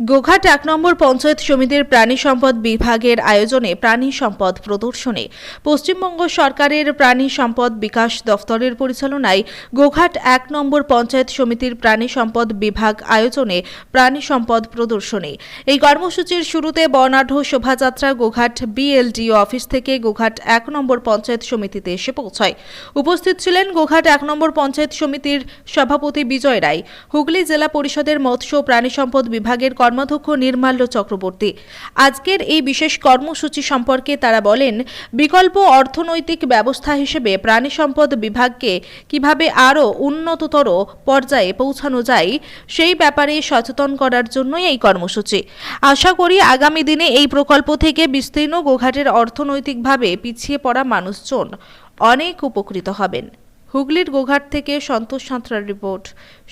গোঘাট এক নম্বর পঞ্চায়েত সমিতির প্রাণী সম্পদ বিভাগের আয়োজনে প্রাণী সম্পদ প্রদর্শনী। পশ্চিমবঙ্গ সরকারের প্রাণী সম্পদ বিকাশ দফতরের পরিচালনায় গোঘাট এক নম্বর পঞ্চায়েত সমিতির প্রাণী সম্পদ বিভাগ আয়োজনে প্রাণী সম্পদ প্রদর্শনী। এই কর্মসূচির শুরুতে বর্ণাঢ্য শোভাযাত্রা গোঘাট বিএলডিও অফিস থেকে গোঘাট এক নম্বর পঞ্চায়েত সমিতিতে এসে পৌঁছায়। উপস্থিত ছিলেন গোঘাট এক নম্বর পঞ্চায়েত সমিতির সভাপতি বিজয় রায়। হুগলি জেলা পরিষদের মৎস্য প্রাণী সম্পদ বিভাগের কর্মাধ্যক্ষ নির্মাল্য চক্রবর্তী। আজকের এই বিশেষ কর্মসূচি সম্পর্কে তারা বলেন, বিকল্প অর্থনৈতিক ব্যবস্থা হিসেবে প্রাণী সম্পদ বিভাগকে কীভাবে আরও উন্নততর পর্যায়ে পৌঁছানো যায়, সেই ব্যাপারে সচেতন করার জন্যই এই কর্মসূচি। আশা করি আগামী দিনে এই প্রকল্প থেকে বিস্তীর্ণ গোঘাটের অর্থনৈতিকভাবে পিছিয়ে পড়া মানুষজন অনেক উপকৃত হবেন। হুগলির গোঘাট থেকে সন্তোষ সাঁতরার রিপোর্ট,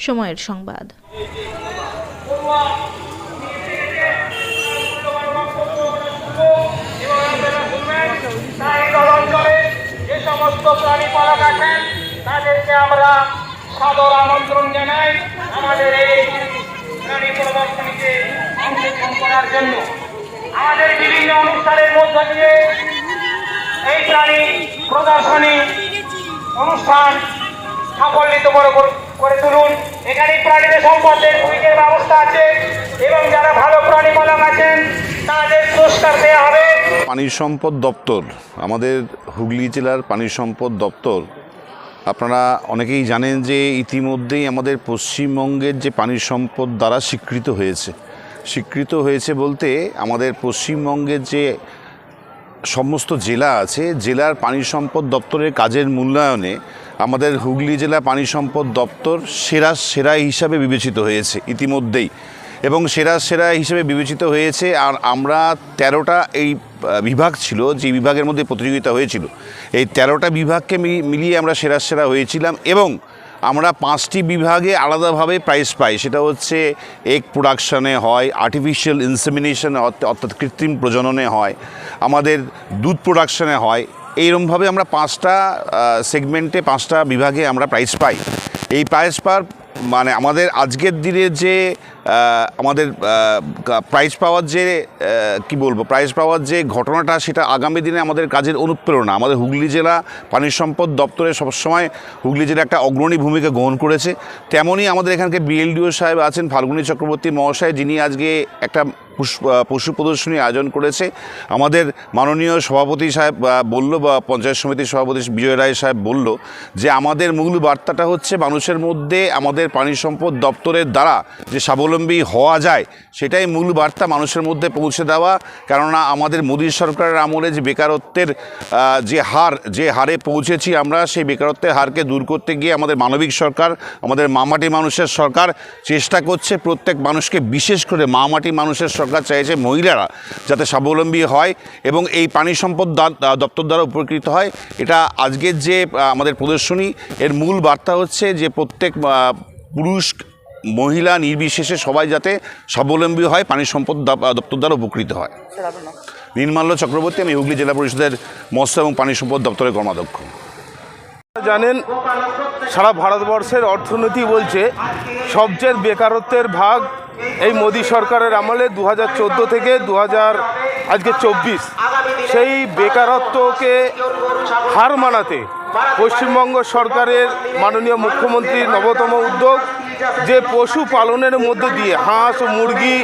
সময়ের সংবাদ। সমস্ত প্রাণী পালক আছেন তাদেরকে আমরা সাদর আমন্ত্রণ জানাই আমাদের এই প্রাণী প্রদর্শনীতে অংশগ্রহণ করার জন্য। আমাদের বিভিন্ন অনুষ্ঠানের মধ্য দিয়ে এই প্রাণী প্রদর্শনী অনুষ্ঠান সাফল্যিত করে করে তুলুন। এখানে প্রাণীদের সম্পদের ব্যবস্থা আছে এবং যারা ভালো প্রাণী পালক আছেন, তাদের পুরস্কার দেওয়া হবে। পানি সম্পদ দপ্তর, আমাদের হুগলি জেলার পানি সম্পদ দপ্তর, আপনারা অনেকেই জানেন যে ইতিমধ্যেই আমাদের পশ্চিমবঙ্গের যে পানি সম্পদ দ্বারা স্বীকৃত হয়েছে। স্বীকৃত হয়েছে বলতে আমাদের পশ্চিমবঙ্গের যে সমস্ত জেলা আছে, জেলার পানি সম্পদ দপ্তরের কাজের মূল্যায়নে আমাদের হুগলি জেলা পানি সম্পদ দপ্তর সেরা সেরা হিসাবে বিবেচিত হয়েছে ইতিমধ্যেই। এবং সেরা সেরা হিসেবে বিবেচিত হয়েছে, আর আমরা তেরোটা এই বিভাগ ছিল, যে বিভাগের মধ্যে প্রতিযোগিতা হয়েছিল। এই তেরোটা বিভাগকে মিলিয়ে আমরা সেরা সেরা হয়েছিলাম এবং আমরা পাঁচটি বিভাগে আলাদাভাবে প্রাইজ পাই। সেটা হচ্ছে এগ প্রোডাকশনে হয় আর্টিফিশিয়াল ইনসেমিনেশন অর্থাৎ কৃত্রিম প্রজননে হয়, আমাদের দুধ প্রোডাকশানে হয়। এইরমভাবে আমরা পাঁচটা সেগমেন্টে পাঁচটা বিভাগে আমরা প্রাইজ পাই। এই প্রাইজ পাওয়ার মানে আমাদের আজকের দিনে যে আমাদের প্রাইজ পাওয়ার যে কি বলব প্রাইজ পাওয়ার যে ঘটনাটা, সেটা আগামী দিনে আমাদের কাজের অনুপ্রেরণা। আমাদের হুগলি জেলা পানি সম্পদ দপ্তরে সবসময় হুগলি জেলা একটা অগ্রণী ভূমিকা গ্রহণ করেছে। তেমনই আমাদের এখানকে বিএলডিও সাহেব আছেন, ফাল্গুনী চক্রবর্তী মহাশয়, যিনি আজকে একটা পশু প্রদর্শনী আয়োজন করেছে। আমাদের মাননীয় সভাপতি সাহেব বলল বা পঞ্চায়েত সমিতির সভাপতি বিজয় রায় সাহেব বলল যে আমাদের মূল বার্তাটা হচ্ছে, মানুষের মধ্যে আমাদের পানি সম্পদ দপ্তরের দ্বারা যে স্বাবলম্বী হওয়া যায়, সেটাই মূল বার্তা মানুষের মধ্যে পৌঁছে দেওয়া। কেননা আমাদের মোদী সরকারের আমলে যে বেকারত্বের যে হার, যে হারে পৌঁছেছি আমরা, সেই বেকারত্বের হারকে দূর করতে গিয়ে আমাদের মানবিক সরকার, আমাদের মামাটি মানুষের সরকার চেষ্টা করছে। প্রত্যেক মানুষকে বিশেষ করে মামাটি মানুষের সরকার চাইছে মহিলারা যাতে স্বাবলম্বী হয় এবং এই পানি সম্পদ দপ্তর দ্বারা উপকৃত হয়। এটা আজকের যে আমাদের প্রদর্শনী, এর মূল বার্তা হচ্ছে যে প্রত্যেক পুরুষ মহিলা নির্বিশেষে সবাই যাতে স্বাবলম্বী হয়, পানি সম্পদ দপ্তর দ্বারা উপকৃত হয়। নির্মাল্য চক্রবর্তী আমি হুগলি জেলা পরিষদের মৎস্য এবং পানি সম্পদ দপ্তরের কর্মাধ্যক্ষ। জানেন, সারা ভারতবর্ষের অর্থনীতি বলছে, সবচেয়ে বেকারত্বের ভাগ এই মোদী সরকারের আমলে দু হাজার চোদ্দ থেকে দু হাজার আজকে চব্বিশ। সেই বেকারত্বকে হার মানাতে পশ্চিমবঙ্গ সরকারের মাননীয় মুখ্যমন্ত্রীর নবতম উদ্যোগ যে পশু পালনের মধ্যে দিয়ে, হাঁস, মুরগি,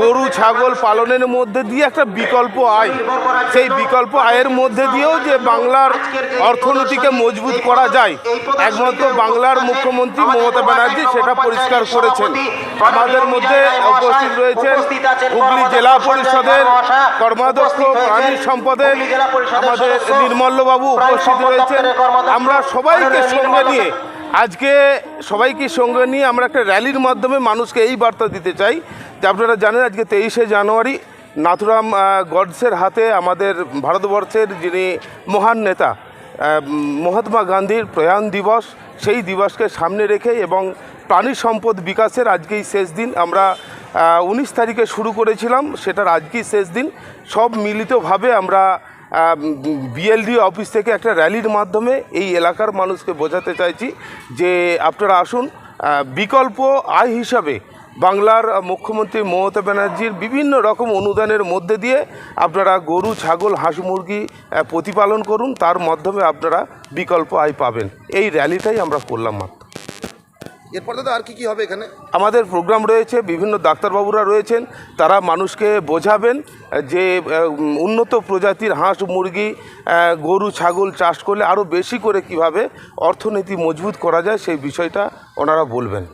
গরু, ছাগল পালনের মধ্যে দিয়ে একটা বিকল্প আয়। সেই বিকল্প আয়ের মধ্যে দিয়েও যে বাংলার অর্থনীতিকে মজবুত করা যায়, একমাত্র বাংলার মুখ্যমন্ত্রী মমতা ব্যানার্জি সেটা পরিষ্কার করেছেন। আমাদের মধ্যে উপস্থিত রয়েছেন হুগলি জেলা পরিষদের কর্মাধ্যক্ষ প্রাণী সম্পদের আমাদের নির্মল্যবাবু উপস্থিত রয়েছেন। আমরা সবাইকে সঙ্গে নিয়ে আজকে সবাইকে সঙ্গে নিয়ে আমরা একটা র্যালির মাধ্যমে মানুষকে এই বার্তা দিতে চাই যে আপনারা জানেন আজকে তেইশে জানুয়ারি নাথুরাম গডসের হাতে আমাদের ভারতবর্ষের যিনি মহান নেতা মহাত্মা গান্ধীর প্রয়াণ দিবস, সেই দিবসকে সামনে রেখে এবং প্রাণী সম্পদ বিকাশের আজকেই শেষ দিন। আমরা উনিশ তারিখে শুরু করেছিলাম, সেটার আজকেই শেষ দিন। সব মিলিতভাবে আমরা বিএলডি অফিস থেকে একটা র্যালির মাধ্যমে এই এলাকার মানুষকে বোঝাতে চাইছি যে আপনারা আসুন বিকল্প আয় হিসাবে বাংলার মুখ্যমন্ত্রী মমতা ব্যানার্জির বিভিন্ন রকম অনুদানের মধ্যে দিয়ে আপনারা গরু, ছাগল, হাঁস, মুরগি প্রতিপালন করুন, তার মাধ্যমে আপনারা বিকল্প আয় পাবেন। এই র্যালিটাই আমরা করলাম মাত্র। এরপর দাদা আর কি কি হবে এখানে? আমাদের প্রোগ্রাম রয়েছে, বিভিন্ন ডাক্তারবাবুরা রয়েছেন, তারা মানুষকে বোঝাবেন, যে উন্নত প্রজাতির হাঁস, মুরগি গরু, ছাগল চাষ করলে আরও বেশি করে কীভাবে অর্থনীতি মজবুত করা যায় সেই বিষয়টা ওনারা বলবেন।